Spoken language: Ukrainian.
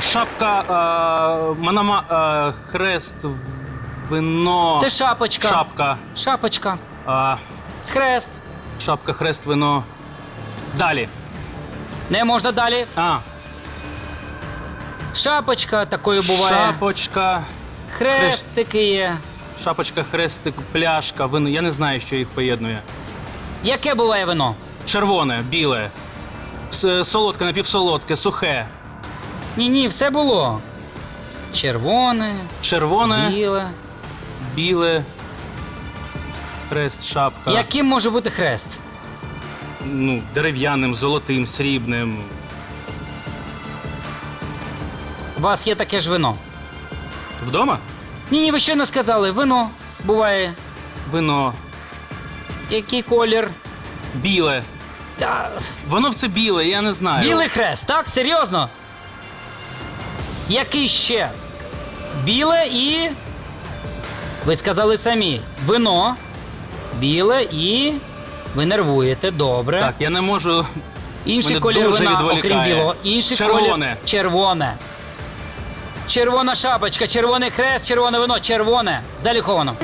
Шапка, манама, хрест, вино. Це шапочка. Шапка. Шапочка. Хрест. шапка, хрест, вино. Далі. Не можна далі. А, Шапочка такою буває. шапочка, Хрестики є. шапочка, хрестик, пляшка, вино. Я не знаю, що їх поєднує. Яке буває вино? Червоне, біле, с- солодке, напівсолодке, сухе, Ні, ні, все було. Червоне, червоне, біле. біле, хрест, шапка. Яким може бути хрест? Ну, дерев'яним, золотим, срібним. У вас є таке ж вино. Вдома? Ні, ні, ви щойно сказали, вино буває. Вино, Який колір? біле. Та, Воно все біле, я не знаю. білий хрест, так? Серйозно? Який ще? Біле і. Ви сказали самі. Вино. Біле і. Ви нервуєте, добре. Так, я не можу. Інший Мене колір дуже вина, окрім відволікає. білого. Інший Червоне. колір. Червоне. Червона шапочка, червоний хрест, червоне вино, червоне. Заліковано.